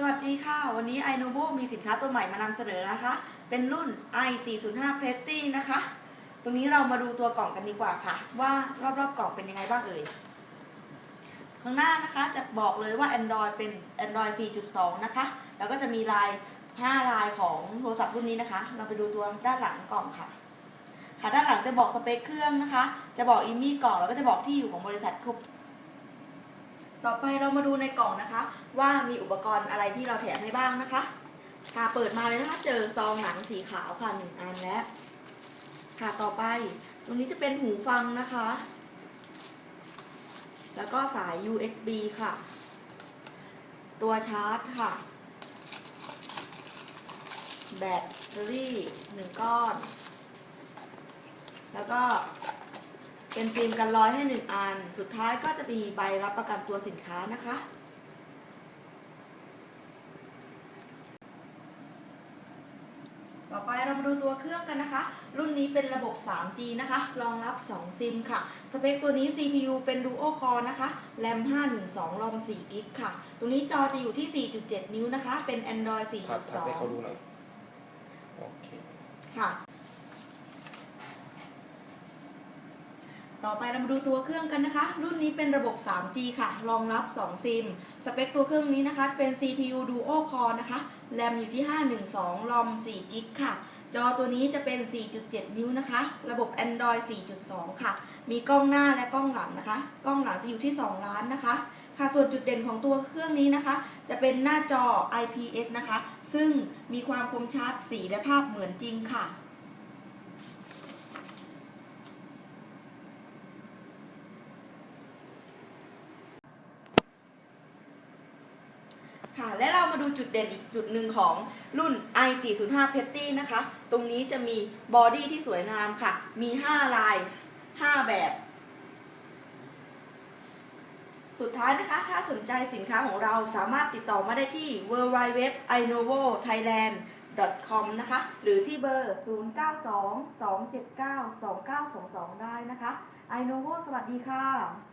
สวัสดีค่ะ วันนี้ i n o v o มีสินค้าตัวใหม่มานำเสนอนะคะ เป็นรุ่น i 4 0 5 p r e s t i นะคะ ตรงนี้เรามาดูตัวกล่องกันดีกว่าค่ะ ว่ารอบๆกล่องเป็นยังไงบ้างเอ่ย ข้างหน้านะคะจะบอกเลยว่า Android เป็น Android 4.2 นะคะ แล้วก็จะมีลาย 5 ลายของโทรศัพท์รุ่นนี้นะคะ เราไปดูตัวด้านหลังกล่องค่ะ ค่ะด้านหลังจะบอกสเปคเครื่องนะคะ จะบอกอีมี่กล่องแล้วก็จะบอกที่อยู่ของบริษัทครบ ต่อไปเรามาดูในกล่องนะคะ ว่ามีอุปกรณ์อะไรที่เราแถมให้บ้างนะคะค่ะเปิดมาเลยนะคะเจอซองหนังสีขาวค่ะหนึ่งอันแล้วค่ะต่อไปตรงนี้จะเป็นหูฟังนะคะ แล้วก็สาย USB ค่ะ ตัวชาร์จค่ะ แบตเตอรี่หนึ่งก้อน แล้วก็ เป็นฟิล์มกันรอยให้หนึ่งอัน สุดท้ายก็จะมีใบรับประกันตัวสินค้านะคะ ต่อไปเรามาดูตัวเครื่องกันนะคะ รุ่นนี้เป็นระบบ 3G นะคะ รองรับ 2 ซิมค่ะ สเปคตัวนี้ CPU เป็น Duo Core นะคะ RAM 512 ROM 4 g b ค่ะ ตัวนี้จอจะอยู่ที่ 4.7 นิ้วนะคะ เป็น Android ถัดถัดให้เขาดู4.2หน่อยโอเคค่ะ ต่อไปเรามาดูตัวเครื่องกันนะคะ รุ่นนี้เป็นระบบ 3G ค่ะ รองรับ 2 ซิม สเปคตัวเครื่องนี้นะคะจะเป็น CPU Duo Core นะคะ RAM อยู่ที่ 512 ROM 4 g b ค่ะ จอตัวนี้จะเป็น 4.7 นิ้วนะคะ ระบบ Android 4.2 ค่ะ มีกล้องหน้าและกล้องหลังนะคะ กล้องหลังจะอยู่ที่ 2 ล้านนะคะค่ะส่วนจุดเด่นของตัวเครื่องนี้นะคะ จะเป็นหน้าจอ IPS นะคะ ซึ่งมีความคมชัดสีและภาพเหมือนจริงค่ะ ค่ะ และเรามาดูจุดเด่นอีกจุดหนึ่งของรุ่น i 4 0 5 p e t t y นะคะ ตรงนี้จะมีบอดี้ที่สวยงามค่ะ มี 5 ลาย 5 แบบ สุดท้ายนะคะ ถ้าสนใจสินค้าของเราสามารถติดต่อมาได้ที่ w w w i n o v o t h a i l a n d com นะคะ หรือที่เบอร์ 092 279 2922 ได้นะคะ i n o v o สวัสดีค่ะ